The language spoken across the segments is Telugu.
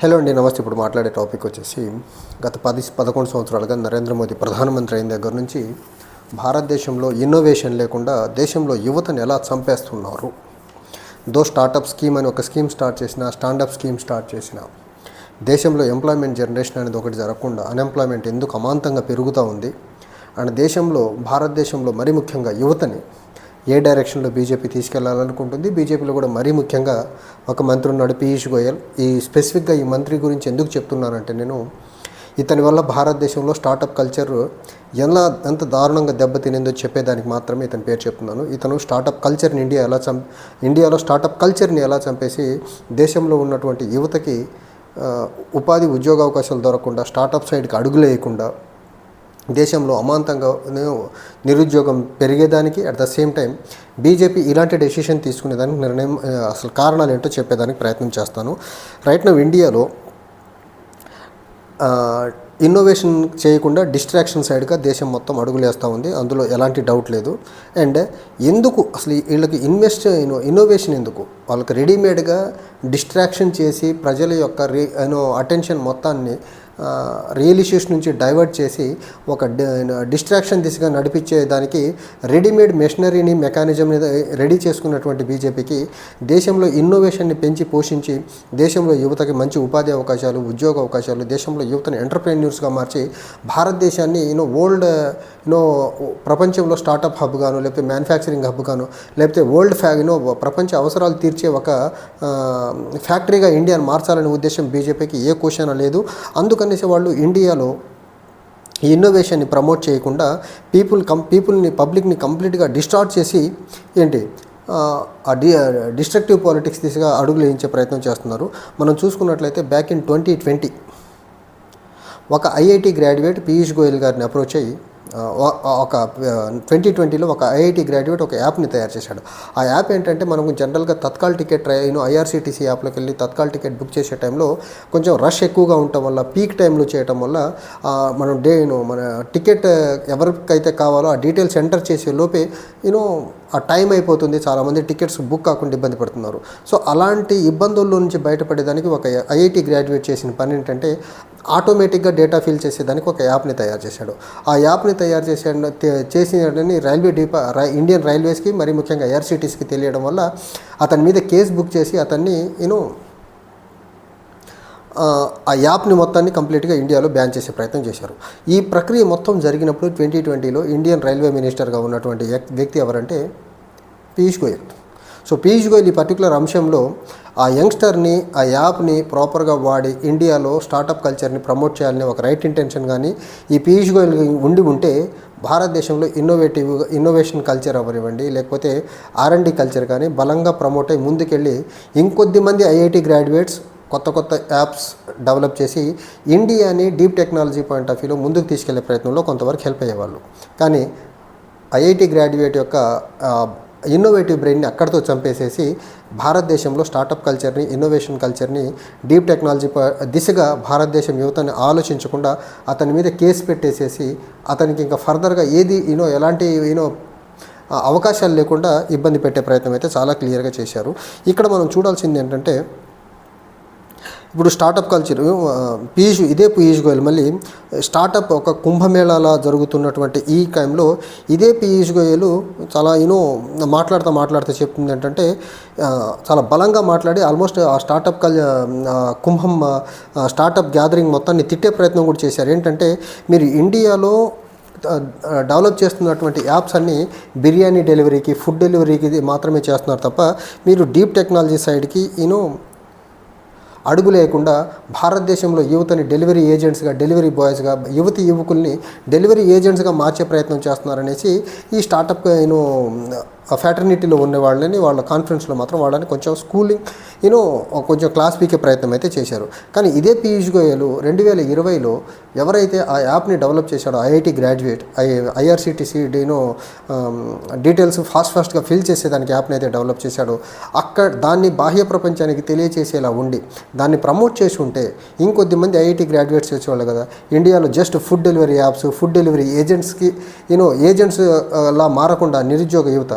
హలో అండి నమస్తే. ఇప్పుడు మాట్లాడే టాపిక్ వచ్చేసి గత పది పదకొండు సంవత్సరాలుగా నరేంద్ర మోదీ ప్రధానమంత్రి అయిన దగ్గర నుంచి భారతదేశంలో ఇన్నోవేషన్ లేకుండా దేశంలో యువతను ఎలా చంపేస్తున్నారు? దో స్టార్టప్ స్కీమ్ అని ఒక స్కీమ్ స్టార్ట్ చేసిన స్టాండప్ స్కీమ్ స్టార్ట్ చేసిన దేశంలో ఎంప్లాయ్మెంట్ జనరేషన్ అనేది ఒకటి జరగకుండా అన్ఎంప్లాయ్మెంట్ ఎందుకు అమాంతంగా పెరుగుతూ ఉంది? అండ్ దేశంలో భారతదేశంలో మరి ముఖ్యంగా యువతని ఏ డైరెక్షన్లో బీజేపీ తీసుకెళ్ళాలనుకుంటుంది? బీజేపీలో కూడా మరీ ముఖ్యంగా ఒక మంత్రి ఉన్నాడు పీయూష్ గోయల్. ఈ స్పెసిఫిక్గా ఈ మంత్రి గురించి ఎందుకు చెప్తున్నానంటే నేను ఇతని వల్ల భారతదేశంలో స్టార్టప్ కల్చర్ ఎలా ఎంత దారుణంగా దెబ్బతినిందో చెప్పేదానికి మాత్రమే ఇతని పేరు చెప్తున్నాను. ఇతను స్టార్టప్ కల్చర్ని ఇండియా ఎలా చం ఇండియాలో స్టార్టప్ కల్చర్ని ఎలా చంపేసి దేశంలో ఉన్నటువంటి యువతకి ఉపాధి ఉద్యోగ అవకాశాలు దొరకకుండా స్టార్టప్ సైడ్కి అడుగులేయకుండా దేశంలో అమాంతంగా నిరుద్యోగం పెరిగేదానికి at the same time BJP ఇలాంటి డెసిషన్ తీసుకునేదానికి నిర్ణయం అసలు కారణాలు ఏంటో చెప్పేదానికి ప్రయత్నం చేస్తాను. రైట్ నవ్ ఇండియాలో ఇన్నోవేషన్ చేయకుండా డిస్ట్రాక్షన్ సైడ్గా దేశం మొత్తం అడుగులేస్తూ ఉంది. అందులో ఎలాంటి డౌట్ లేదు. అండ్ ఎందుకు అసలు వీళ్ళకి ఇన్వెస్ట్ ఇన్నోవేషన్ ఎందుకు? వాళ్ళకి రెడీమేడ్గా డిస్ట్రాక్షన్ చేసి ప్రజల యొక్క రీ అటెన్షన్ మొత్తాన్ని రియల్ ఇష్యూస్ నుంచి డైవర్ట్ చేసి ఒక డిస్ట్రాక్షన్ దిశగా నడిపించే దానికి రెడీమేడ్ మెషినరీని మెకానిజంని రెడీ చేసుకున్నటువంటి బీజేపీకి దేశంలో ఇన్నోవేషన్ని పెంచి పోషించి దేశంలో యువతకి మంచి ఉపాధి అవకాశాలు ఉద్యోగ అవకాశాలు దేశంలో యువతని ఎంటర్ప్రెన్యూర్స్గా మార్చి భారతదేశాన్ని you know old you know ప్రపంచంలో స్టార్టప్ హబ్ గాను లేకపోతే మ్యానుఫ్యాక్చరింగ్ హబ్ గాను లేకపోతే వరల్డ్ ఫ్యా యూనో ప్రపంచ అవసరాలు తీర్చే ఒక ఫ్యాక్టరీగా ఇండియాను మార్చాలనే ఉద్దేశం బీజేపీకి ఏ క్వశ్చన్ లేదు. అందుకనేసి వాళ్ళు ఇండియాలో ఈ ఇన్నోవేషన్ని ప్రమోట్ చేయకుండా పీపుల్ కం పీపుల్ని పబ్లిక్ని కంప్లీట్గా డిస్టార్ట్ చేసి ఏంటి డి డిస్ట్రక్టివ్ పాలిటిక్స్ దిశగా అడుగులు వేయించే ప్రయత్నం చేస్తున్నారు. మనం చూసుకున్నట్లయితే బ్యాక్ ఇన్ ట్వంటీ ట్వంటీ ఒక ఐఐటి గ్రాడ్యుయేట్ పీయూష్ గోయల్ గారిని అప్రోచ్ అయ్యి ఒక ట్వంటీ ట్వంటీలో ఒక ఐఐటి గ్రాడ్యుయేట్ ఒక యాప్ని తయారు చేశాడు. ఆ యాప్ ఏంటంటే మనకు జనరల్గా తత్కాల్ టికెట్ ట్రైన్ ఐఆర్సీటీసీ యాప్లోకి వెళ్ళి తత్కాల్ టికెట్ బుక్ చేసే టైంలో కొంచెం రష్ ఎక్కువగా ఉండటం వల్ల పీక్ టైంలో చేయటం వల్ల మనం డే యూనో మన టికెట్ ఎవరికైతే కావాలో ఆ డీటెయిల్స్ ఎంటర్ చేసే లోపే యూనో ఆ టైం అయిపోతుంది చాలామంది టికెట్స్ బుక్ కాకుండా ఇబ్బంది పడుతున్నారు. సో అలాంటి ఇబ్బందుల్లో నుంచి బయటపడేదానికి ఒక ఐఐటి గ్రాడ్యుయేట్ చేసిన పని ఏంటంటే ఆటోమేటిక్గా డేటా ఫిల్ చేసేదానికి ఒక యాప్ని తయారు చేశాడు. ఆ యాప్ని తయారు చేసే చేసినని రైల్వే డిపా రై ఇండియన్ రైల్వేస్కి మరి ముఖ్యంగా ఏఆర్సిటీస్కి తెలియడం వల్ల అతని మీద కేసు బుక్ చేసి అతన్ని యూనో ఆ, యాప్ని మొత్తాన్ని కంప్లీట్గా ఇండియాలో బ్యాన్ చేసే ప్రయత్నం చేశారు. ఈ ప్రక్రియ మొత్తం జరిగినప్పుడు ట్వంటీ ట్వంటీలో ఇండియన్ రైల్వే మినిస్టర్గా ఉన్నటువంటి వ్యక్- వ్యక్తి ఎవరంటే పీయూష్ గోయల్. సో పీయూష్ గోయల్ ఈ పర్టికులర్ అంశంలో ఆ యంగ్స్టర్ని ఆ యాప్ని ప్రాపర్గా వాడి ఇండియాలో స్టార్టప్ కల్చర్ని ప్రమోట్ చేయాలని ఒక రైట్ ఇంటెన్షన్ కానీ ఈ పీయూష్ గోయల్ ఉండి ఉంటే భారతదేశంలో ఇన్నోవేటివ్ ఇన్నోవేషన్ కల్చర్ అవ్వనివ్వండి లేకపోతే ఆర్ఎండి కల్చర్ కానీ బలంగా ప్రమోట్ అయ్యి ముందుకెళ్ళి ఇంకొద్ది మంది ఐఐటి గ్రాడ్యుయేట్స్ కొత్త కొత్త యాప్స్ డెవలప్ చేసి ఇండియాని డీప్ టెక్నాలజీ పాయింట్ ఆఫ్ వ్యూలో ముందుకు తీసుకెళ్ళే ప్రయత్నంలో కొంతవరకు హెల్ప్ అయ్యేవాళ్ళు. కానీ ఐఐటి గ్రాడ్యుయేట్ యొక్క ఇన్నోవేటివ్ బ్రెయిన్ని అక్కడితో చంపేసేసి భారతదేశంలో స్టార్టప్ కల్చర్ని ఇన్నోవేషన్ కల్చర్ని డీప్ టెక్నాలజీ దిశగా భారతదేశం యువతని ఆలోచించకుండా అతని మీద కేసు పెట్టేసేసి అతనికి ఇంకా ఫర్దర్గా ఏది యూనో ఎలాంటి యూనో అవకాశాలు లేకుండా ఇబ్బంది పెట్టే ప్రయత్నం అయితే చాలా క్లియర్గా చేశారు. ఇక్కడ మనం చూడాల్సింది ఏంటంటే ఇప్పుడు స్టార్టప్ కల్చర్ పీయూష్ ఇదే పీయూష్ గోయల్. మళ్ళీ స్టార్టప్ ఒక కుంభమేళాలా జరుగుతున్నటువంటి ఈ టైంలో ఇదే పీయూష్ గోయల్ చాలా యూనో మాట్లాడుతూ మాట్లాడుతూ చెప్తుంది ఏంటంటే చాలా బలంగా మాట్లాడి ఆల్మోస్ట్ ఆ స్టార్టప్ కల్ కుంభం స్టార్టప్ గ్యాదరింగ్ మొత్తాన్ని తిట్టే ప్రయత్నం కూడా చేశారు. ఏంటంటే మీరు ఇండియాలో డెవలప్ చేస్తున్నటువంటి యాప్స్ అన్నీ బిర్యానీ డెలివరీకి ఫుడ్ డెలివరీకి ఇది మాత్రమే చేస్తున్నారు తప్ప మీరు డీప్ టెక్నాలజీ సైడ్కి యూనో అడుగు లేకుండా భారతదేశంలో యువతని డెలివరీ ఏజెంట్స్గా డెలివరీ బాయ్స్గా యువతి యువకుల్ని డెలివరీ ఏజెంట్స్గా మార్చే ప్రయత్నం చేస్తున్నారనేసి ఈ స్టార్టప్ నేను ఫ్యాటర్నిటీలో ఉన్న వాళ్ళని వాళ్ళ కాన్ఫరెన్స్లో మాత్రం వాళ్ళని కొంచెం స్కూలింగ్ యూనో కొంచెం క్లాస్ పీకే ప్రయత్నం అయితే చేశారు. కానీ ఇదే పీయూష్ గోయల్ రెండు వేల ఇరవైలో ఎవరైతే ఆ యాప్ని డెవలప్ చేశాడో IIT graduate I IRCTC you know details fast ఫాస్ట్గా ఫిల్ చేసేదానికి యాప్ని అయితే డెవలప్ చేశాడో అక్కడ దాన్ని బాహ్య ప్రపంచానికి తెలియచేసేలా ఉండి దాన్ని ప్రమోట్ చేసి ఉంటే ఇంకొద్ది మంది ఐఐటి గ్రాడ్యుయేట్స్ వచ్చేవాళ్ళు కదా. ఇండియాలో just food delivery apps food delivery ఏజెంట్స్కి you know agents లా మారకుండా నిరుద్యోగ యువత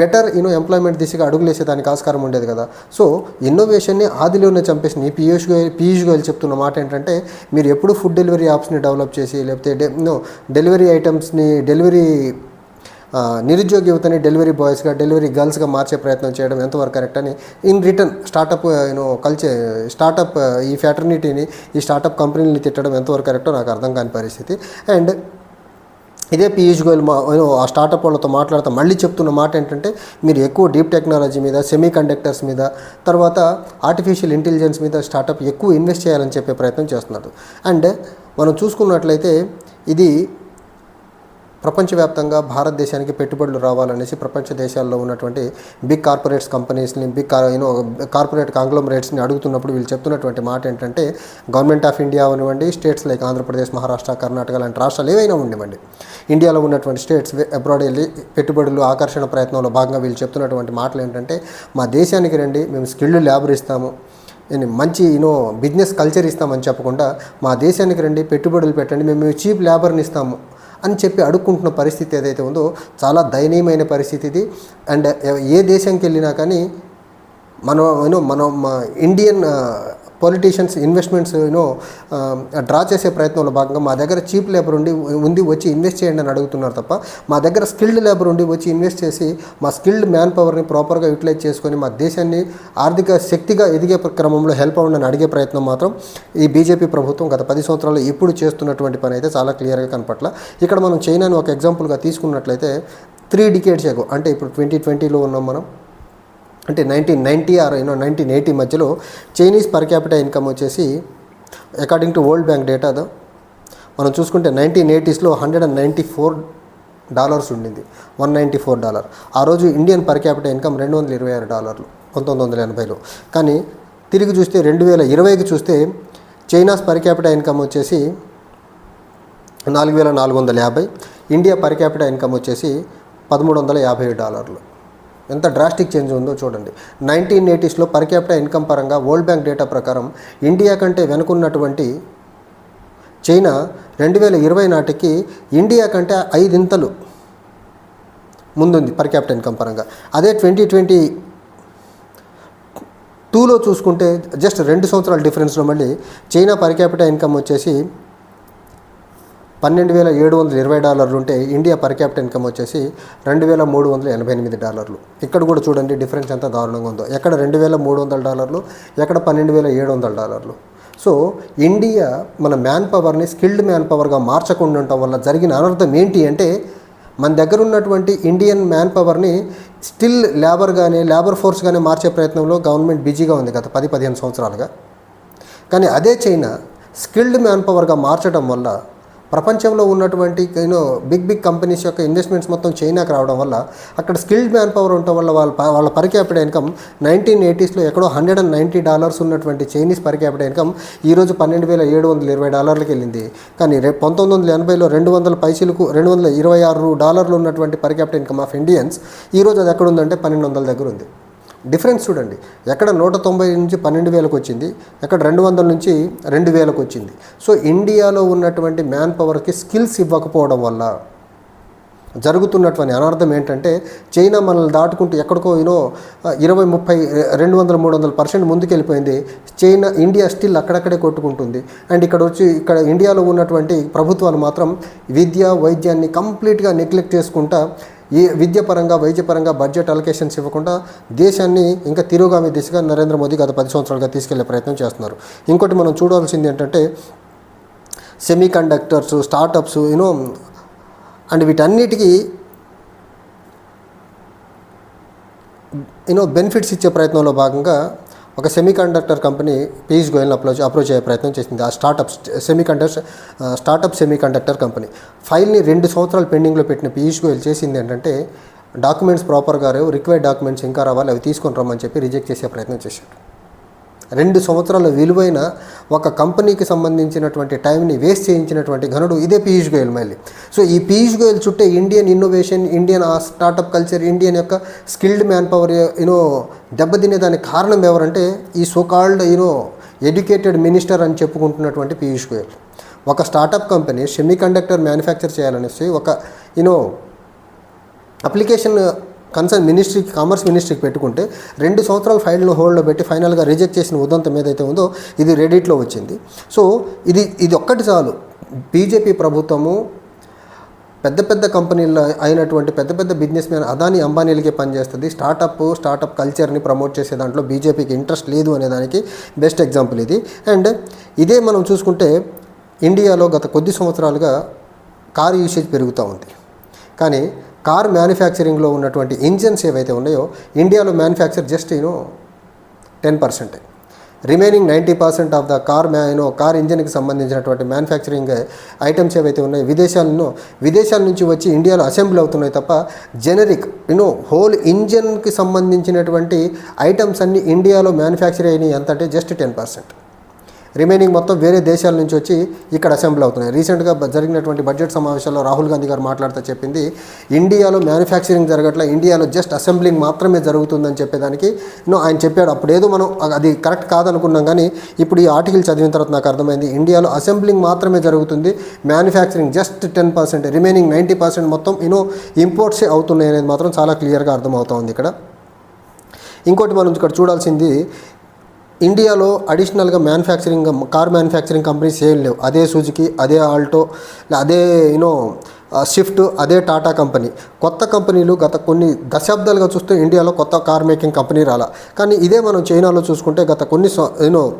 బెటర్ యూనో ఎంప్లాయ్మెంట్ దిశగా అడుగులేసేదానికి ఆస్కారం ఉండేది కదా. సో ఇన్నోవేషన్ని ఆదిలోనే చంపేసిన పీయూష్ గోయల్ పీయూష్ గోయల్ చెప్తున్న మాట ఏంటంటే మీరు ఎప్పుడు ఫుడ్ డెలివరీ యాప్స్ని డెవలప్ చేసి లేకపోతే డె నో డెలివరీ ఐటమ్స్ని డెలివరీ నిరుద్యోగ యువతని డెలివరీ బాయ్స్గా డెలివరీ గర్ల్స్గా మార్చే ప్రయత్నం చేయడం ఎంతవరకు కరెక్ట్ అని in return startup you know culture startup ఈ ఫ్యాటర్నిటీని ఈ స్టార్టప్ కంపెనీని తిట్టడం ఎంతవరకు కరెక్టో నాకు అర్థం కాని పరిస్థితి. అండ్ ఇదే పీయూష్ గోయల్ మా ఆ స్టార్టప్ వాళ్ళతో మాట్లాడుతూ మళ్ళీ చెప్తున్న మాట ఏంటంటే మీరు ఎక్కువ డీప్ టెక్నాలజీ మీద సెమీ కండక్టర్స్ మీద తర్వాత ఆర్టిఫిషియల్ ఇంటెలిజెన్స్ మీద స్టార్టప్ ఎక్కువ ఇన్వెస్ట్ చేయాలని చెప్పే ప్రయత్నం చేస్తున్నారు. అండ్ మనం చూసుకున్నట్లయితే ఇది ప్రపంచవ్యాప్తంగా భారతదేశానికి పెట్టుబడులు రావాలనేసి ప్రపంచ దేశాల్లో ఉన్నటువంటి big corporates కంపెనీస్ని big car you know corporate కాంగ్లోమరేట్స్ని అడుగుతున్నప్పుడు వీళ్ళు చెప్తున్నటువంటి మాట ఏంటంటే గవర్నమెంట్ ఆఫ్ ఇండియా అవనివ్వండి స్టేట్స్ లైక్ ఆంధ్రప్రదేశ్ మహారాష్ట్ర కర్ణాటక లాంటి రాష్ట్రాలు ఏవైనా ఉండివ్వండి. ఇండియాలో ఉన్నటువంటి స్టేట్స్ అబ్రాడ్ వెళ్ళి పెట్టుబడులు ఆకర్షణ ప్రయత్నంలో భాగంగా వీళ్ళు చెప్తున్నటువంటి మాటలు ఏంటంటే మా దేశానికి రండి మేము స్కిల్డ్ ల్యాబర్ ఇస్తాము. నేను మంచి యూనో బిజినెస్ కల్చర్ ఇస్తామని చెప్పకుండా మా దేశానికి రండి పెట్టుబడులు పెట్టండి మేము చీప్ లేబర్ని ఇస్తాము. అని చెప్పి అడుక్కుంటున్న పరిస్థితి ఏదైతే ఉందో చాలా దయనీయమైన పరిస్థితి ఇది. అండ్ ఏ దేశంకి వెళ్ళినా కానీ మనం మనం మా Indian politicians investments you know draw చేసే ప్రయత్నంలో భాగంగా మా దగ్గర చీప్ లేబర్ ఉండి ఉంది వచ్చి ఇన్వెస్ట్ చేయండి అని అడుగుతున్నారు తప్ప మా దగ్గర స్కిల్డ్ లేబర్ ఉండి వచ్చి ఇన్వెస్ట్ చేసి మా స్కిల్డ్ మ్యాన్ పవర్ని ప్రాపర్గా యూటిలైజ్ చేసుకొని మా దేశాన్ని ఆర్థిక శక్తిగా ఎదిగే క్రమంలో హెల్ప్ అవ్వండి అని అడిగే ప్రయత్నం మాత్రం ఈ బీజేపీ ప్రభుత్వం గత పది సంవత్సరాలు ఇప్పుడు చేస్తున్నటువంటి పని అయితే చాలా క్లియర్గా కనపట్ల. ఇక్కడ మనం చైనాని ఒక ఎగ్జాంపుల్గా తీసుకున్నట్లయితే త్రీ డికేట్స్ ఎగో అంటే ఇప్పుడు ట్వంటీ ట్వంటీలో ఉన్నాం మనం అంటే nineteen ninety or you know nineteen eighty మధ్యలో చైనీస్ పర్ క్యాపిటల్ ఇన్కమ్ వచ్చేసి according to world bank data మనం చూసుకుంటే nineteen ఎయిటీస్లో hundred and ninety four dollars ఉండింది. వన్ నైంటీ ఫోర్ డాలర్ ఆ రోజు ఇండియన్ పర్ క్యాపిటల్ ఇన్కమ్ రెండు వందల ఇరవై ఆరు డాలర్లు పంతొమ్మిది వందల ఎనభైలో. కానీ తిరిగి చూస్తే రెండు వేల ఇరవైకి చూస్తే చైనాస్ పర్ క్యాపిటల్ ఇన్కమ్ వచ్చేసి నాలుగు వేల నాలుగు వందల యాభై ఇండియా పర్ క్యాపిటల్ ఇన్కమ్ వచ్చేసి పదమూడు వందల యాభై డాలర్లు ఎంత డ్రాస్టిక్ చేంజ్ ఉందో చూడండి. నైన్టీన్ ఎయిటీస్లో పర్ క్యాపిటల్ ఇన్కమ్ పరంగా వరల్డ్ బ్యాంక్ డేటా ప్రకారం ఇండియా కంటే వెనుకున్నటువంటి చైనా రెండు వేల ఇరవై నాటికి ఇండియా కంటే ఐదింతలు ముందుంది పర్ క్యాపిటల్ ఇన్కమ్ పరంగా. అదే ట్వంటీ ట్వంటీ టూలో చూసుకుంటే జస్ట్ రెండు సంవత్సరాల డిఫరెన్స్లో మళ్ళీ చైనా పర్ క్యాపిటల్ ఇన్కమ్ వచ్చేసి పన్నెండు వేల ఏడు వందల ఇరవై డాలర్లు ఉంటే ఇండియా పర్ క్యాపిటల్ ఇన్కమ్ వచ్చేసి రెండు వేల మూడు వందల ఎనభై ఎనిమిది డాలర్లు. ఇక్కడ కూడా చూడండి డిఫరెన్స్ ఎంత దారుణంగా ఉందో. ఎక్కడ రెండు వేల మూడు వందల డాలర్లు ఎక్కడ పన్నెండు వేల ఏడు వందల డాలర్లు. సో ఇండియా మన మ్యాన్ పవర్ని స్కిల్డ్ మ్యాన్ పవర్గా మార్చకుండా ఉండటం వల్ల జరిగిన అనర్థం ఏంటి అంటే మన దగ్గర ఉన్నటువంటి ఇండియన్ మ్యాన్ పవర్ని స్టిల్ లేబర్ కానీ లేబర్ ఫోర్స్ కానీ మార్చే ప్రయత్నంలో గవర్నమెంట్ బిజీగా ఉంది గత పది పదిహేను సంవత్సరాలుగా. కానీ అదే చైనా స్కిల్డ్ మ్యాన్ పవర్గా మార్చడం వల్ల ప్రపంచంలో ఉన్నటువంటి you know big big companies యొక్క ఇన్వెస్ట్మెంట్స్ మొత్తం చైనాకి రావడం వల్ల అక్కడ స్కిల్డ్ మ్యాన్ పవర్ ఉండటం వల్ల వాళ్ళ వాళ్ళ పర్ క్యాపిటల్ ఇన్కమ్ నైన్టీన్ ఎయిటీస్లో ఎక్కడో హండ్రెడ్ అండ్ నైంటీ డాలర్స్ ఉన్నటువంటి చైనీస్ పర్ క్యాపిటల్ ఇన్కమ్ ఈరోజు పన్నెండు వేల ఏడు వందల ఇరవై డాలర్లకి వెళ్ళింది. కానీ రేపు పంతొమ్మిది వందల ఎనభైలో రెండు వందల పైసలకు రెండు వందల ఇరవై ఆరు డాలర్లు ఉన్నటువంటి per capita income of Indians ఈరోజు అది ఎక్కడ ఉందంటే పన్నెండు వందల దగ్గర ఉంది. డిఫరెన్స్ చూడండి. ఎక్కడ నూట తొంభై నుంచి పన్నెండు వేలకు వచ్చింది ఎక్కడ రెండు వందల నుంచి రెండు వేలకు వచ్చింది. సో ఇండియాలో ఉన్నటువంటి మ్యాన్ పవర్కి స్కిల్స్ ఇవ్వకపోవడం వల్ల జరుగుతున్నటువంటి అనర్థం ఏంటంటే చైనా మనల్ని దాటుకుంటూ ఎక్కడికో యూనో ఇరవై ముప్పై రెండు వందల మూడు వందల పర్సెంట్ ముందుకెళ్ళిపోయింది. చైనా ఇండియా స్టిల్ అక్కడక్కడే కొట్టుకుంటుంది. అండ్ ఇక్కడ వచ్చి ఇక్కడ ఇండియాలో ఉన్నటువంటి ప్రభుత్వాలు మాత్రం విద్య వైద్యాన్ని కంప్లీట్గా నెగ్లెక్ట్ చేసుకుంటా ఏ విద్యపరంగా వైద్యపరంగా బడ్జెట్ అలొకేషన్స్ ఇవ్వకుండా దేశాన్ని ఇంకా తిరోగామి దిశగా నరేంద్ర మోదీ గత పది సంవత్సరాలుగా తీసుకెళ్ళే ప్రయత్నం చేస్తున్నారు. ఇంకోటి మనం చూడాల్సింది ఏంటంటే semiconductors startups you know and వీటన్నిటికీ యూనో బెనిఫిట్స్ ఇచ్చే ప్రయత్నంలో భాగంగా ఒక సెమీ కండక్టర్ కంపెనీ పీయూష్ గోయల్ని అప్రోచ్ అప్రోచ్ అయ్యే ప్రయత్నం చేసింది. ఆ startup semiconductor startup semiconductor company ఫైల్ని రెండు సంవత్సరాలు పెండింగ్లో పెట్టిన పీయూష్ గోయల్ చేసింది ఏంటంటే డాక్యుమెంట్స్ ప్రాపర్గా లేవు రిక్వైర్డ్ డాక్యుమెంట్స్ ఇంకా రావాలి అవి తీసుకొని రమ్మని చెప్పి రిజెక్ట్ చేసే ప్రయత్నం చేశాడు రెండు సంవత్సరాల విలువైన ఒక కంపెనీకి సంబంధించినటువంటి టైంని వేస్ట్ చేయించినటువంటి ఘనుడు ఇదే పీయూష్ గోయల్ మళ్ళీ. సో ఈ పీయూష్ గోయల్ చుట్టే ఇండియన్ ఇన్నోవేషన్ ఇండియన్ ఆ స్టార్టప్ కల్చర్ ఇండియన్ యొక్క స్కిల్డ్ మ్యాన్ పవర్ యూనో దెబ్బతినే దానికి కారణం ఎవరంటే ఈ సోకాల్డ్ యూనో ఎడ్యుకేటెడ్ మినిస్టర్ అని చెప్పుకుంటున్నటువంటి పీయూష్ గోయల్. ఒక startup company semiconductor manufacture చేయాలనేసి ఒక యూనో అప్లికేషన్ కన్సర్న్ మినిస్ట్రీకి కామర్స్ మినిస్ట్రీకి పెట్టుకుంటే రెండు సంవత్సరాల ఫైల్ను హోల్డ్లో పెట్టి ఫైనల్గా రిజెక్ట్ చేసిన ఉదంతం ఏదైతే ఉందో ఇది రెడిట్లో వచ్చింది. సో ఇది ఇది ఒక్కటి చాలు. బీజేపీ ప్రభుత్వము పెద్ద పెద్ద కంపెనీల్లో అయినటువంటి పెద్ద పెద్ద బిజినెస్ మ్యాన్ అదాని అంబానీలకే పనిచేస్తుంది. స్టార్టప్ స్టార్టప్ కల్చర్ని ప్రమోట్ చేసే దాంట్లో బీజేపీకి ఇంట్రెస్ట్ లేదు అనే దానికి బెస్ట్ ఎగ్జాంపుల్ ఇది. అండ్ ఇదే మనం చూసుకుంటే ఇండియాలో గత కొద్ది సంవత్సరాలుగా కార్ యూసేజ్ పెరుగుతూ ఉంది. కానీ కార్ మ్యానుఫ్యాక్చరింగ్లో ఉన్నటువంటి ఇంజన్స్ ఏవైతే ఉన్నాయో ఇండియాలో manufacture just you know ten percent remaining ninety percent of the car మ్యా యూనో కార్ ఇంజిన్కి సంబంధించినటువంటి మ్యానుఫ్యాక్చరింగ్ ఐటమ్స్ ఏవైతే ఉన్నాయో విదేశాలను విదేశాల నుంచి వచ్చి ఇండియాలో అసెంబ్లీ అవుతున్నాయి తప్ప జెనరిక్ యూనో హోల్ ఇంజన్కి సంబంధించినటువంటి ఐటమ్స్ అన్ని ఇండియాలో మ్యానుఫ్యాక్చర్ అయినాయి ఎంత అంటే జస్ట్ టెన్ పర్సెంట్. రిమైనింగ్ మొత్తం వేరే దేశాల నుంచి వచ్చి ఇక్కడ అసెంబ్లీ అవుతున్నాయి. రీసెంట్గా జరిగినటువంటి బడ్జెట్ సమావేశంలో రాహుల్ గాంధీ గారు మాట్లాడుతూ చెప్పింది ఇండియాలో మ్యానుఫ్యాక్చరింగ్ జరగట్ల ఇండియాలో జస్ట్ అసెంబ్లింగ్ మాత్రమే జరుగుతుందని చెప్పేదానికి నో ఆయన చెప్పాడు అప్పుడు ఏదో మనం అది కరెక్ట్ కాదనుకున్నాం కానీ ఇప్పుడు ఈ ఆర్టికల్ చదివిన తర్వాత నాకు అర్థమైంది ఇండియాలో అసెంబ్లింగ్ మాత్రమే జరుగుతుంది manufacturing just ten percent remaining ninety percent మొత్తం యూనో ఇంపోర్ట్సే అవుతున్నాయి అనేది మాత్రం చాలా క్లియర్గా అర్థమవుతోంది ఇక్కడ. ఇంకోటి మనం ఇక్కడ చూడాల్సింది ఇండియాలో అడిషనల్గా మ్యానుఫ్యాక్చరింగ్ కార్ మ్యానుఫ్యాక్చరింగ్ కంపెనీస్ ఏం లేవు. అదే సుజుకి అదే ఆల్టో అదే యూనో షిఫ్ట్ అదే టాటా కంపెనీ. కొత్త కంపెనీలు గత కొన్ని దశాబ్దాలుగా చూస్తే ఇండియాలో కొత్త కార్ మేకింగ్ కంపెనీ రాలా. కానీ ఇదే మనం చైనాలో చూసుకుంటే గత కొన్ని యూనో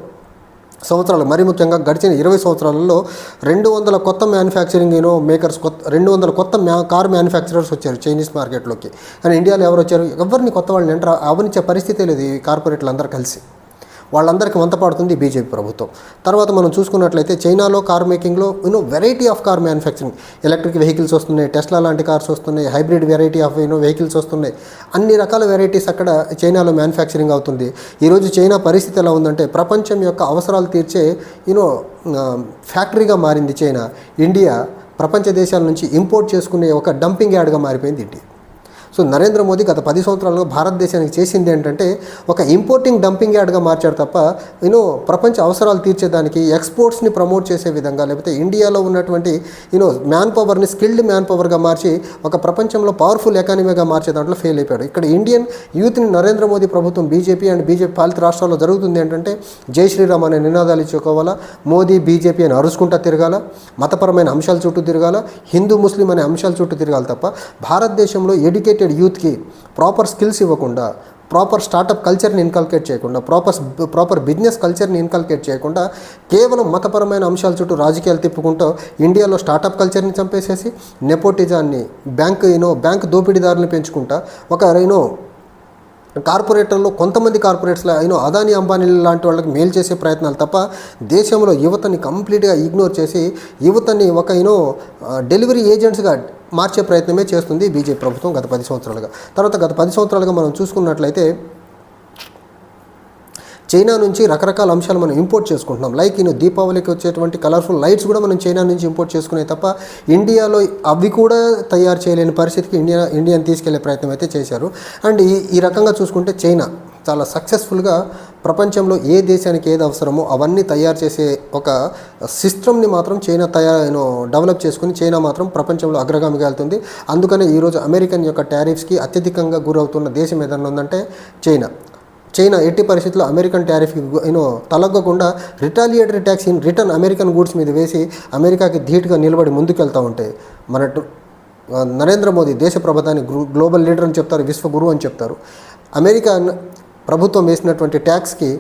సంవత్సరాలు మరి ముఖ్యంగా గడిచిన ఇరవై సంవత్సరాలలో రెండు వందల కొత్త మ్యానుఫ్యాక్చరింగ్ యూనో మేకర్స్ కొత్త రెండు వందల కొత్త మ్యా కార్ మ్యానుఫ్యాక్చరర్స్ వచ్చారు చైనీస్ మార్కెట్లోకి. కానీ ఇండియాలో ఎవరు వచ్చారు? ఎవరిని కొత్త వాళ్ళని ఎంటర్ అవనిచ్చే పరిస్థితే లేదు ఈ కార్పొరేట్లు అందరూ కలిసి. వాళ్ళందరికీ వంత పాడుతుంది బీజేపీ ప్రభుత్వం. తర్వాత మనం చూసుకున్నట్లయితే చైనాలో car మేకింగ్లో you know variety of car manufacturing electric vehicles వస్తున్నాయి టెస్లా లాంటి కార్స్ వస్తున్నాయి hybrid variety of you know vehicles వస్తున్నాయి. అన్ని రకాల వెరైటీస్ అక్కడ చైనాలో మ్యానుఫ్యాక్చరింగ్ అవుతుంది. ఈరోజు చైనా పరిస్థితి ఎలా ఉందంటే ప్రపంచం యొక్క అవసరాలు తీర్చే యూనో ఫ్యాక్టరీగా మారింది చైనా. ఇండియా ప్రపంచ దేశాల నుంచి ఇంపోర్ట్ చేసుకునే ఒక డంపింగ్ యార్డ్గా మారిపోయింది ఇండియా. సో నరేంద్ర మోదీ గత పది సంవత్సరాలుగా భారతదేశానికి చేసింది ఏంటంటే ఒక ఇంపోర్టింగ్ డంపింగ్ యార్డ్గా మార్చాడు తప్ప యూనో ప్రపంచ అవసరాలు తీర్చేదానికి ఎక్స్పోర్ట్స్ని ప్రమోట్ చేసే విధంగా లేకపోతే ఇండియాలో ఉన్నటువంటి యూనో మ్యాన్ పవర్ని స్కిల్డ్ మ్యాన్ పవర్గా మార్చి ఒక ప్రపంచంలో పవర్ఫుల్ ఎకానమీగా మార్చే దాంట్లో ఫెయిల్ అయిపోయాడు ఇక్కడ ఇండియన్ యూత్ని నరేంద్ర మోదీ ప్రభుత్వం బీజేపీ అండ్ బీజేపీ పాలిత రాష్ట్రాల్లో జరుగుతుంది ఏంటంటే జై శ్రీరామ్ అనే నినాదాలు ఇచ్చుకోవాలా మోదీ బీజేపీ అని అరుచుకుంటా తిరగాల మతపరమైన అంశాల చుట్టూ తిరగాల హిందూ ముస్లిం అనే అంశాల చుట్టూ తిరగాలి తప్ప భారతదేశంలో ఎడ్యుకేటెడ్ యూత్కి ప్రాపర్ స్కిల్స్ ఇవ్వకుండా ప్రాపర్ స్టార్టప్ కల్చర్ని ఇన్కల్కేట్ చేయకుండా ప్రాపర్ ప్రాపర్ బిజినెస్ కల్చర్ని ఇన్కల్కేట్ చేయకుండా కేవలం మతపరమైన అంశాల చుట్టూ రాజకీయాలు తిప్పుకుంటూ ఇండియాలో స్టార్టప్ కల్చర్ని చంపేసేసి నెపోటిజాన్ని బ్యాంక్ యూనో బ్యాంక్ దోపిడీదారుని పెంచుకుంటా ఒక యూనో కార్పొరేటర్లో కొంతమంది కార్పొరేట్స్లో అయినో అదాని అంబానీ లాంటి వాళ్ళకి మేలు చేసే ప్రయత్నాలు తప్ప దేశంలో యువతని కంప్లీట్గా ఇగ్నోర్ చేసి యువతని ఒక యూనో డెలివరీ ఏజెంట్స్గా మార్చే ప్రయత్నమే చేస్తుంది బీజేపీ ప్రభుత్వం గత పది సంవత్సరాలుగా. తర్వాత గత పది సంవత్సరాలుగా మనం చూసుకున్నట్లయితే చైనా నుంచి రకరకాల అంశాలు మనం ఇంపోర్ట్ చేసుకుంటున్నాం. లైక్ ఈయన దీపావళికి వచ్చేటువంటి కలర్ఫుల్ లైట్స్ కూడా మనం చైనా నుంచి ఇంపోర్ట్ చేసుకునే తప్ప ఇండియాలో అవి కూడా తయారు చేయలేని పరిస్థితికి ఇండియా ఇండియాని తీసుకెళ్ళే ప్రయత్నం అయితే చేశారు. అండ్ ఈ ఈ రకంగా చూసుకుంటే చైనా చాలా సక్సెస్ఫుల్గా ప్రపంచంలో ఏ దేశానికి ఏది అవసరమో అవన్నీ తయారు చేసే ఒక సిస్టమ్ని మాత్రం చైనా తయారు డెవలప్ చేసుకుని చైనా మాత్రం ప్రపంచంలో అగ్రగామిగా వెళ్తుంది. అందుకనే ఈరోజు అమెరికన్ యొక్క టారిఫ్స్కి అత్యధికంగా గురవుతున్న దేశం ఏదన్నా ఉందంటే చైనా. చైనా ఎట్టి పరిస్థితుల్లో American tariff you know తలగ్గకుండా retaliatory tax in return American goods మీద వేసి అమెరికాకి ధీటుగా నిలబడి ముందుకెళ్తూ ఉంటే మన నరేంద్ర మోదీ దేశ ప్రభుత్వాన్ని గ్లోబల్ లీడర్ అని చెప్తారు విశ్వగురువు అని చెప్తారు. అమెరికా ప్రభుత్వం వేసినటువంటి ట్యాక్స్కి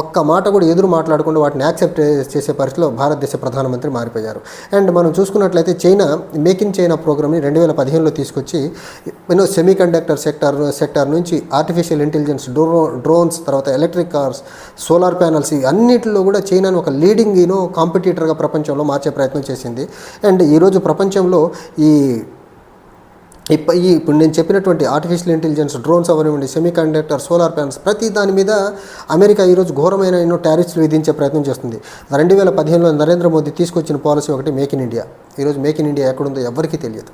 ఒక్క మాట కూడా ఎదురు మాట్లాడకుండా వాటిని యాక్సెప్ట్ చేసే పరిస్థితిలో భారతదేశ ప్రధానమంత్రి మారిపోయారు. అండ్ మనం చూసుకున్నట్లయితే చైనా మేక్ ఇన్ చైనా ప్రోగ్రామ్ని రెండు వేల పదిహేనులో తీసుకొచ్చి ఎన్నో సెమీ కండక్టర్ సెక్టార్ సెక్టార్ నుంచి ఆర్టిఫిషియల్ ఇంటెలిజెన్స్ డ్రో డ్రోన్స్ తర్వాత ఎలక్ట్రిక్ కార్స్ సోలార్ ప్యానల్స్ అన్నిటిలో కూడా చైనాను ఒక లీడింగ్ యూనో కాంపిటీటర్గా ప్రపంచంలో మార్చే ప్రయత్నం చేసింది. అండ్ ఈరోజు ప్రపంచంలో ఈ ఇప్ప ఈ ఇప్పుడు నేను చెప్పినటువంటి ఆర్టిఫిషియల్ ఇంటెలిజెన్స్ డ్రోన్స్ అవనివ్వండి సెమీ కండక్టర్ సోలార్ ప్యానల్స్ ప్రతి దాని మీద అమెరికా ఈరోజు ఘోరమైన ఎన్నో టారిఫ్స్లు విధించే ప్రయత్నం చేస్తుంది. రెండు వేల పదిహేనులో నరేంద్ర మోదీ తీసుకొచ్చిన పాలసీ ఒకటి మేక్ ఇన్ ఇండియా ఈరోజు మేక్ ఇన్ ఇండియా ఎక్కడుందో ఎవరికీ తెలియదు.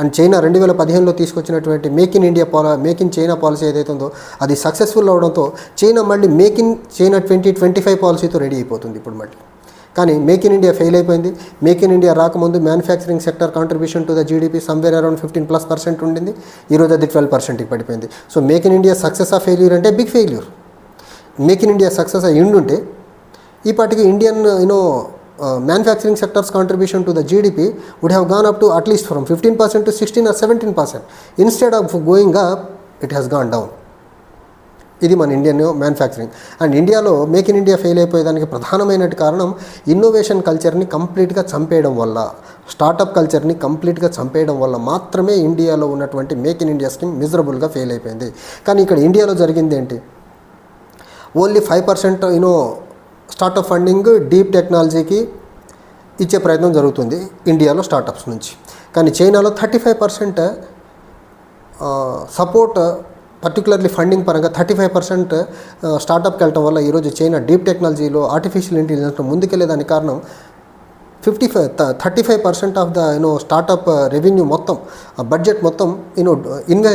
అండ్ చైనా రెండు వేల పదిహేనులో తీసుకొచ్చినటువంటి మేక్ ఇన్ ఇండియా పాల మేక్ ఇన్ చైనా పాలసీ ఏదైతే ఉందో అది సక్సెస్ఫుల్ అవడంతో చైనా మళ్ళీ make in China twenty twenty five పాలసీతో రెడీ అయిపోతుంది ఇప్పుడు మళ్ళీ. కానీ మేక్ ఇన్ ఇండియా ఫెయిల్ అయిపోయింది. మేక్ ఇన్ ఇండియా రాకముందు manufacturing sector contribution to the GDP somewhere around fifteen plus percent ఉండింది. ఈరోజు అది ట్వెల్వ్ పర్సెంట్కి పడిపోయింది. So make in India success ఆ ఫెయిల్యూర్ అంటే big failure make in India success అయ్యి ఉండుంటే ఈ పాటికి Indian you know uh, manufacturing sectors contribution to the GDP would have gone up to at least from fifteen percent to sixteen or seventeen percent instead of going up it has gone down ఇది మన ఇండియన్ మ్యానుఫ్యాక్చరింగ్ అండ్ ఇండియాలో మేక్ ఇన్ ఇండియా ఫెయిల్ అయిపోయేదానికి ప్రధానమైన కారణం ఇన్నోవేషన్ కల్చర్ని కంప్లీట్గా చంపేయడం వల్ల స్టార్టప్ కల్చర్ని కంప్లీట్గా చంపేయడం వల్ల మాత్రమే ఇండియాలో ఉన్నటువంటి మేక్ ఇన్ ఇండియా స్కీమ్ మిజరబుల్గా ఫెయిల్ అయిపోయింది. కానీ ఇక్కడ ఇండియాలో జరిగింది ఏంటి? Only five percent you know startup funding deep టెక్నాలజీకి ఇచ్చే ప్రయత్నం జరుగుతుంది ఇండియాలో స్టార్టప్స్ నుంచి. కానీ చైనాలో thirty five percent support particularly funding పరంగా థర్టీ ఫైవ్ పర్సెంట్ స్టార్టప్కి వెళ్ళటం వల్ల ఈరోజు చైనా డీప్ టెక్నాలజీలో ఆర్టిఫిషియల్ ఇంటెలిజెన్స్ ముందుకెళ్ళేదానికి కారణం fifty five thirty five percent of the you know startup revenue మొత్తం బడ్జెట్ మొత్తం యూనో ఇన్వె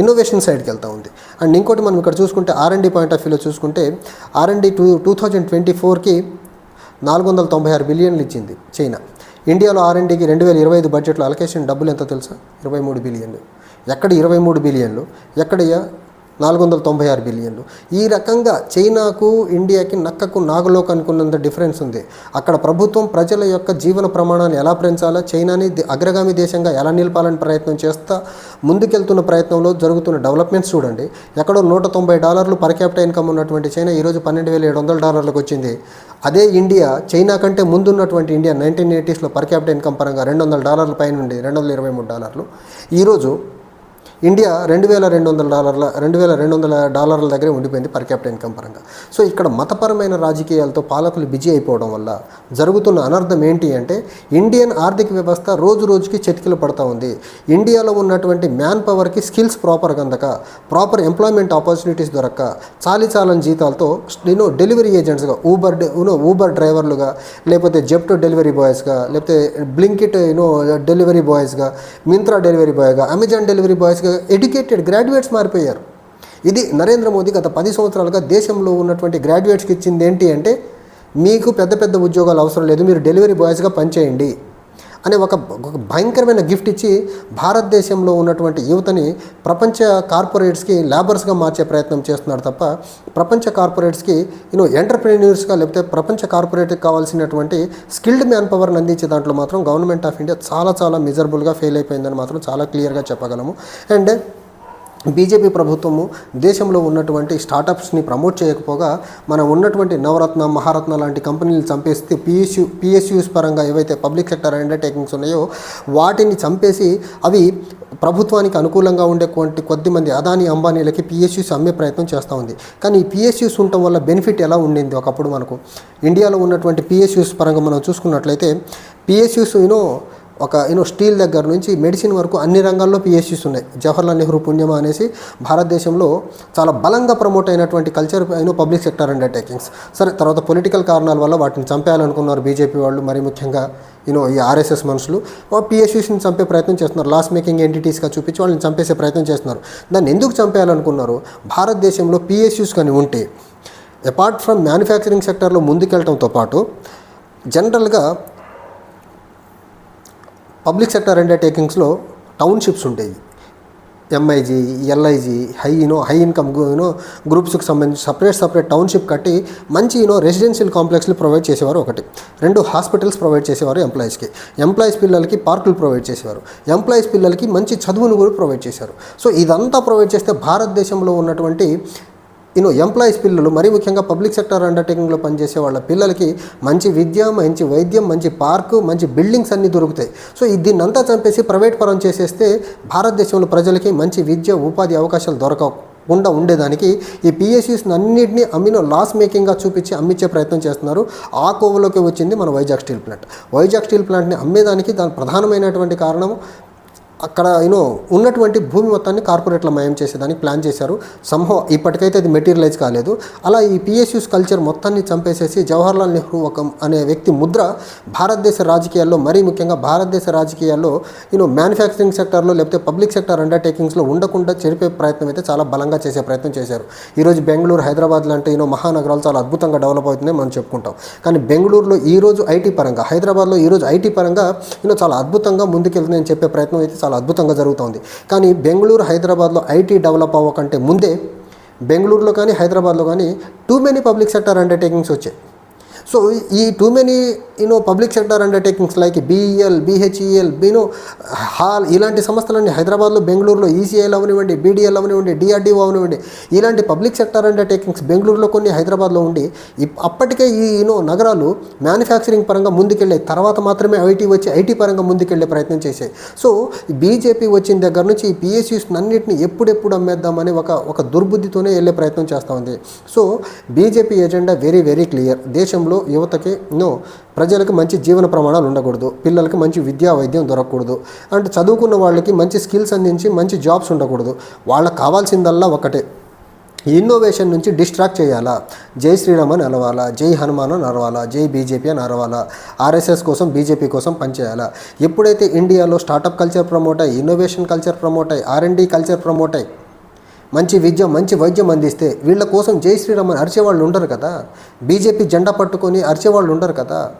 ఇన్నోవేషన్ సైడ్కి వెళ్తూ ఉంది. అండ్ ఇంకోటి మనం ఇక్కడ చూసుకుంటే ఆర్ఎండి పాయింట్ ఆఫ్ వ్యూలో చూసుకుంటే R and D two two thousand twenty ఫోర్కి నాలుగు వందల తొంభై ఆరు బిలియన్లు ఇచ్చింది చైనా. ఇండియాలో ఆర్ఎండికి రెండు వేల ఇరవై ఐదు బడ్జెట్లో అలొకేషన్ డబ్బులు ఎంతో తెలుసా? ఇరవై మూడు బిలియన్లు. ఎక్కడ ఇరవై మూడు బిలియన్లు ఎక్కడ నాలుగు వందల తొంభై ఆరు బిలియన్లు. ఈ రకంగా చైనాకు ఇండియాకి నక్కకు నాగలోకి అనుకున్నంత డిఫరెన్స్ ఉంది. అక్కడ ప్రభుత్వం ప్రజల యొక్క జీవన ప్రమాణాన్ని ఎలా పెంచాలో చైనాని అగ్రగామి దేశంగా ఎలా నిలపాలని ప్రయత్నం చేస్తా ముందుకెళ్తున్న ప్రయత్నంలో జరుగుతున్న డెవలప్మెంట్స్ చూడండి. ఎక్కడో నూట తొంభై డాలర్లు పర్ క్యాపిటల్ ఇన్కమ్ ఉన్నటువంటి చైనా ఈరోజు పన్నెండు వేల ఏడు వందల డాలర్లకు వచ్చింది. అదే ఇండియా చైనా కంటే ముందున్నటువంటి ఇండియా నైన్టీన్ ఎయిటీస్లో పర్ క్యాపిటల్ ఇన్కమ్ పరంగా రెండు వందల డాలర్ల పైన ఉండి రెండు వందల ఇరవై మూడు డాలర్లు. ఈరోజు ఇండియా రెండు వేల రెండు వందల డాలర్ల రెండు వేల రెండు వందల డాలర్ల దగ్గరే ఉండిపోయింది పర్ క్యాపిటల్ ఇన్కమ్ పరంగా. సో ఇక్కడ మతపరమైన రాజకీయాలతో పాలకులు బిజీ అయిపోవడం వల్ల జరుగుతున్న అనర్థం ఏంటి అంటే ఇండియన్ ఆర్థిక వ్యవస్థ రోజు రోజుకి చెతికిలు పడుతూ ఉంది. ఇండియాలో ఉన్నటువంటి మ్యాన్ పవర్కి స్కిల్స్ ప్రాపర్గా అందక ప్రాపర్ ఎంప్లాయ్మెంట్ ఆపర్చునిటీస్ దొరక్క చాలి చాలని జీతాలతో నేను డెలివరీ ఏజెంట్స్గా ఊబర్ యూనో ఊబర్ డ్రైవర్లుగా లేకపోతే జెప్టో డెలివరీ బాయ్స్గా లేకపోతే బ్లింకిట్ యూనో డెలివరీ బాయ్స్గా మింత్రా డెలివరీ బాయ్గా అమెజాన్ డెలివరీ బాయ్స్గా ఎడ్యుకేటెడ్ గ్రాడ్యుయేట్స్ మారిపోయారు. ఇది నరేంద్ర మోదీ గత పది సంవత్సరాలుగా దేశంలో ఉన్నటువంటి గ్రాడ్యుయేట్స్కి ఇచ్చింది ఏంటి అంటే మీకు పెద్ద పెద్ద ఉద్యోగాలు అవసరం లేదు మీరు డెలివరీ బాయ్స్గా పనిచేయండి. అనే ఒక ఒక భయంకరమైన గిఫ్ట్ ఇచ్చి భారతదేశంలో ఉన్నటువంటి యువతని ప్రపంచ కార్పొరేట్స్కి లేబర్స్గా మార్చే ప్రయత్నం చేస్తున్నారు తప్ప ప్రపంచ కార్పొరేట్స్కి యూనో ఎంటర్ప్రెన్యూర్స్గా లేకపోతే ప్రపంచ కార్పొరేట్కి కావాల్సినటువంటి స్కిల్డ్ మ్యాన్ పవర్ని అందించే దాంట్లో మాత్రం గవర్నమెంట్ ఆఫ్ ఇండియా చాలా చాలా మిజరబుల్గా ఫెయిల్ అయిపోయిందని మాత్రం చాలా క్లియర్గా చెప్పగలము. అండ్ బీజేపీ ప్రభుత్వము దేశంలో ఉన్నటువంటి స్టార్టప్స్ని ప్రమోట్ చేయకపోగా మనం ఉన్నటువంటి నవరత్న మహారత్న లాంటి కంపెనీలు చంపేస్తే పిఎస్యు పిఎస్యూస్ పరంగా ఏవైతే పబ్లిక్ సెక్టర్ అండర్టేకింగ్స్ ఉన్నాయో వాటిని చంపేసి అవి ప్రభుత్వానికి అనుకూలంగా ఉండేటువంటి కొద్దిమంది అదాని అంబానీలకి పిఎస్యూస్ అమ్మే ప్రయత్నం చేస్తూ ఉంది. కానీ ఈ పిఎస్యూస్ ఉండటం వల్ల బెనిఫిట్ ఎలా ఉండింది ఒకప్పుడు మనకు? ఇండియాలో ఉన్నటువంటి పిఎస్యూస్ పరంగా మనం చూసుకున్నట్లయితే పిఎస్యూస్ యూనో ఒక యూనో స్టీల్ దగ్గర నుంచి మెడిసిన్ వరకు అన్ని రంగాల్లో పిఎస్యూస్ ఉన్నాయి. జవహర్లాల్ నెహ్రూ పుణ్యమా అనేసి భారతదేశంలో చాలా బలంగా ప్రమోట్ అయినటువంటి culture you know public sector undertakings సరే తర్వాత పొలిటికల్ కారణాల వల్ల వాటిని చంపేయాలనుకున్నారు బీజేపీ వాళ్ళు మరి ముఖ్యంగా యూనో ఈ ఆర్ఎస్ఎస్ మనుషులు. పిఎస్యూస్ని చంపే ప్రయత్నం చేస్తున్నారు. లాస్ మేకింగ్ ఎంటిటీస్గా చూపించి వాళ్ళని చంపేసే ప్రయత్నం చేస్తున్నారు. దాన్ని ఎందుకు చంపేయాలనుకున్నారు? భారతదేశంలో పిఎస్యూస్ కానీ ఉంటే అపార్ట్ ఫ్రమ్ మ్యానుఫ్యాక్చరింగ్ సెక్టర్లో ముందుకెళ్ళడంతో పాటు జనరల్గా పబ్లిక్ సెక్టర్ అండర్టేకింగ్స్లో టౌన్షిప్స్ ఉంటాయి. MIG LIG high you know high income you know గ్రూప్స్కి సంబంధించి సపరేట్ సపరేట్ టౌన్షిప్ కట్టి మంచి యూనో రెసిడెన్షియల్ కాంప్లెక్స్లు ప్రొవైడ్ చేసేవారు ఒకటి. రెండు హాస్పిటల్స్ ప్రొవైడ్ చేసేవారు ఎంప్లాయీస్కి ఎంప్లాయీస్ పిల్లలకి పార్కులు ప్రొవైడ్ చేసేవారు. ఎంప్లాయీస్ పిల్లలకి మంచి చదువును కూడా ప్రొవైడ్ చేశారు. సో ఇదంతా ప్రొవైడ్ చేస్తే భారతదేశంలో ఉన్నటువంటి ఇను ఎంప్లాయీస్ పిల్లలు మరీ ముఖ్యంగా పబ్లిక్ సెక్టర్ అండర్టేకింగ్లో పనిచేసే వాళ్ళ పిల్లలకి మంచి విద్య మంచి వైద్యం మంచి పార్కు మంచి బిల్డింగ్స్ అన్నీ దొరుకుతాయి. సో దీన్ని అంతా చంపేసి ప్రైవేట్ పరం చేసేస్తే భారతదేశంలో ప్రజలకి మంచి విద్య ఉపాధి అవకాశాలు దొరకకుండా ఉండేదానికి ఈ పిఎస్సిస్ని అన్నింటినీ అమ్మిన లాస్ మేకింగ్గా చూపించి అమ్మించే ప్రయత్నం చేస్తున్నారు. ఆ కోవలోకి వచ్చింది మన Vizag steel plant. Vizag steel ప్లాంట్ని అమ్మేదానికి దాని ప్రధానమైనటువంటి కారణం అక్కడ యూనో ఉన్నటువంటి భూమి మొత్తాన్ని కార్పొరేట్ల మయం చేసేదానికి ప్లాన్ చేశారు. సంహో ఇప్పటికైతే అది మెటీరియలైజ్ కాలేదు. అలా ఈ పిఎస్యూస్ కల్చర్ మొత్తాన్ని చంపేసేసి జవహర్లాల్ నెహ్రూ ఒక అనే వ్యక్తి ముద్ర భారతదేశ రాజకీయాల్లో మరీ ముఖ్యంగా భారతదేశ రాజకీయాల్లో యూనో మ్యానుఫ్యాక్చరింగ్ సెక్టర్లో లేకపోతే పబ్లిక్ సెక్టర్ అండర్టేకింగ్స్లో ఉండకుండా చెరిపే ప్రయత్నం అయితే చాలా బలంగా చేసే ప్రయత్నం చేశారు. ఈరోజు బెంగళూరు హైదరాబాద్ లాంటి యూనో మహానగరాలు చాలా అద్భుతంగా డెవలప్ అవుతుందని మనం చెప్పుకుంటాం. కానీ బెంగళూరులో ఈ రోజు ఐటీ పరంగా హైదరాబాద్లో ఈరోజు ఐటీ పరంగా యూనో చాలా అద్భుతంగా ముందుకెళ్తుందని చెప్పే ప్రయత్నం అయితే చాలా అద్భుతంగా జరుగుతోంది. కానీ బెంగళూరు హైదరాబాద్లో ఐటీ డెవలప్ అవ్వకంటే ముందే బెంగళూరులో కానీ హైదరాబాద్లో కానీ too many public sector undertakings వచ్చాయి. సో ఈ too many you know public sector undertakings like BEL BHEL బీనో hall ఇలాంటి సంస్థలన్నీ హైదరాబాద్లో బెంగళూరులో ఈసీఐల్ అవనివ్వండి బీడీఎల్ అవనివ్వండి డిఆర్డీఓ అవనివ్వండి ఇలాంటి పబ్లిక్ సెక్టర్ అండర్టేకింగ్స్ బెంగళూరులో కొన్ని హైదరాబాద్లో ఉండి ఇప్- అప్పటికే ఈ యూనో నగరాలు మ్యానుఫ్యాక్చరింగ్ పరంగా ముందుకెళ్ళే తర్వాత మాత్రమే ఐటీ వచ్చి ఐటీ పరంగా ముందుకెళ్ళే ప్రయత్నం చేశాయి. సో బీజేపీ వచ్చిన దగ్గర నుంచి ఈ పిఎస్యూస్ అన్నింటినీ ఎప్పుడెప్పుడు అమ్మేద్దామని ఒక ఒక దుర్బుద్ధితోనే వెళ్ళే ప్రయత్నం చేస్తూ ఉంది. So BJP agenda very very clear దేశంలో యువతకి నో ప్రజలకు మంచి జీవన ప్రమాణాలు ఉండకూడదు. పిల్లలకి మంచి విద్యా వైద్యం దొరకకూడదు. అంటే చదువుకున్న వాళ్ళకి మంచి స్కిల్స్ అందించి మంచి జాబ్స్ ఉండకూడదు. వాళ్ళకి కావాల్సిందల్లా ఒకటే. ఇన్నోవేషన్ నుంచి డిస్ట్రాక్ట్ చేయాలా? జై శ్రీరామ్ అని అలవాలా? జై హనుమాన్ అని అరవాలా జై బీజేపీ అని అరవాలా? ఆర్ఎస్ఎస్ కోసం బీజేపీ కోసం పనిచేయాలా? ఎప్పుడైతే ఇండియాలో స్టార్టప్ కల్చర్ ప్రమోట్ అయ్యి ఇన్నోవేషన్ కల్చర్ ప్రమోట్ అయ్యి R and D culture promote అయ్యి మంచి విద్య మంచి వైద్యం అందిస్తే వీళ్ళ కోసం జై శ్రీరామ్ అని అరిచేవాళ్ళు ఉండరు కదా? బీజేపీ జెండా పట్టుకొని అరిచేవాళ్ళు ఉండరు కదా?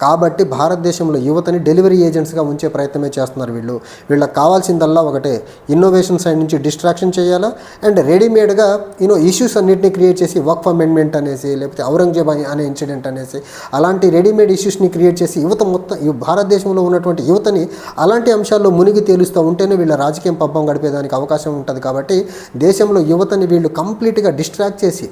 కాబట్టి భారతదేశంలో యువతని డెలివరీ ఏజెంట్స్గా ఉంచే ప్రయత్నమే చేస్తున్నారు వీళ్ళు. వీళ్ళకి కావాల్సిందల్లా ఒకటే ఇన్నోవేషన్ సైడ్ నుంచి డిస్ట్రాక్షన్ చేయాలా? అండ్ రెడీమేడ్గా యూనో ఇష్యూస్ అన్నింటినీ క్రియేట్ చేసి వర్క్ అమెండ్మెంట్ అనేసి లేకపోతే ఔరంగజేబ్ అనే ఇన్సిడెంట్ అనేసి అలాంటి రెడీమేడ్ ఇష్యూస్ని క్రియేట్ చేసి యువత మొత్తం ఈ భారతదేశంలో ఉన్నటువంటి యువతని అలాంటి అంశాల్లో మునిగి తేలుస్తూ ఉంటేనే వీళ్ళ రాజకీయం పబ్బం గడిపేదానికి అవకాశం ఉంటుంది కాబట్టి దేశంలో యువతని వీళ్ళు కంప్లీట్గా డిస్ట్రాక్ట్ చేసి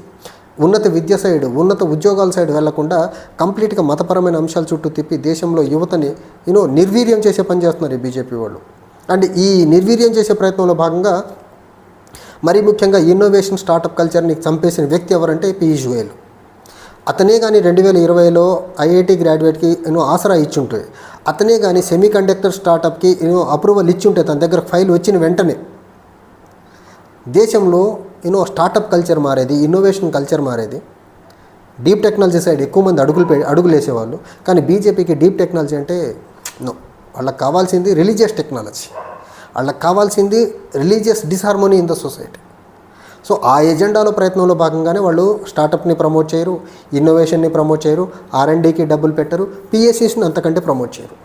ఉన్నత విద్య సైడ్ ఉన్నత ఉద్యోగాల సైడ్ వెళ్ళకుండా కంప్లీట్గా మతపరమైన అంశాల చుట్టూ తిప్పి దేశంలో యువతని యూనో నిర్వీర్యం చేసే పని చేస్తున్నారు ఈ బీజేపీ వాళ్ళు. అండ్ ఈ నిర్వీర్యం చేసే ప్రయత్నంలో భాగంగా మరీ ముఖ్యంగా ఇన్నోవేషన్ స్టార్టప్ కల్చర్ని చంపేసిన వ్యక్తి ఎవరంటే పీయూష్ గోయల్. అతనే కానీ రెండు వేల ఇరవైలో ఐఐటి గ్రాడ్యుయేట్కి యూనో ఆసరా ఇచ్చుంటే అతనే కానీ సెమీ కండక్టర్ స్టార్టప్కి యూనో అప్రూవల్ ఇచ్చి ఇచ్చుంటే తన దగ్గర ఫైల్ వచ్చిన వెంటనే దేశంలో యూనో స్టార్టప్ కల్చర్ మారేది ఇన్నోవేషన్ కల్చర్ మారేది. డీప్ టెక్నాలజీ సైడ్ ఎక్కువ మంది అడుగులు పె అడుగులు వేసేవాళ్ళు. కానీ బీజేపీకి డీప్ టెక్నాలజీ అంటే నో వాళ్ళకి కావాల్సింది రిలీజియస్ టెక్నాలజీ వాళ్ళకి కావాల్సింది religious disharmony in the society so ఆ ఎజెండాలో ప్రయత్నంలో భాగంగానే వాళ్ళు స్టార్టప్ని ప్రమోట్ చేయరు ఇన్నోవేషన్ని ప్రమోట్ చేయరు ఆర్ఎండ్కి డబ్బులు పెట్టరు పిఎస్సిస్ని అంతకంటే ప్రమోట్ చేయరు.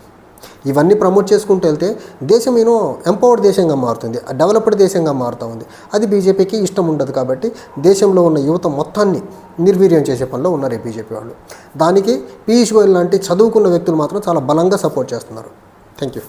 ఇవన్నీ ప్రమోట్ చేసుకుంటూ వెళ్తే దేశం ఏమో ఎంపవర్డ్ దేశంగా మారుతుంది డెవలప్డ్ దేశంగా మారుతూ ఉంది. అది బీజేపీకి ఇష్టం ఉండదు కాబట్టి దేశంలో ఉన్న యువత మొత్తాన్ని నిర్వీర్యం చేసే పనిలో ఉన్నారు ఈ బీజేపీ వాళ్ళు. దానికి పీయూష్ గోయల్ లాంటి చదువుకున్న వ్యక్తులు మాత్రం చాలా బలంగా సపోర్ట్ చేస్తున్నారు. Thank you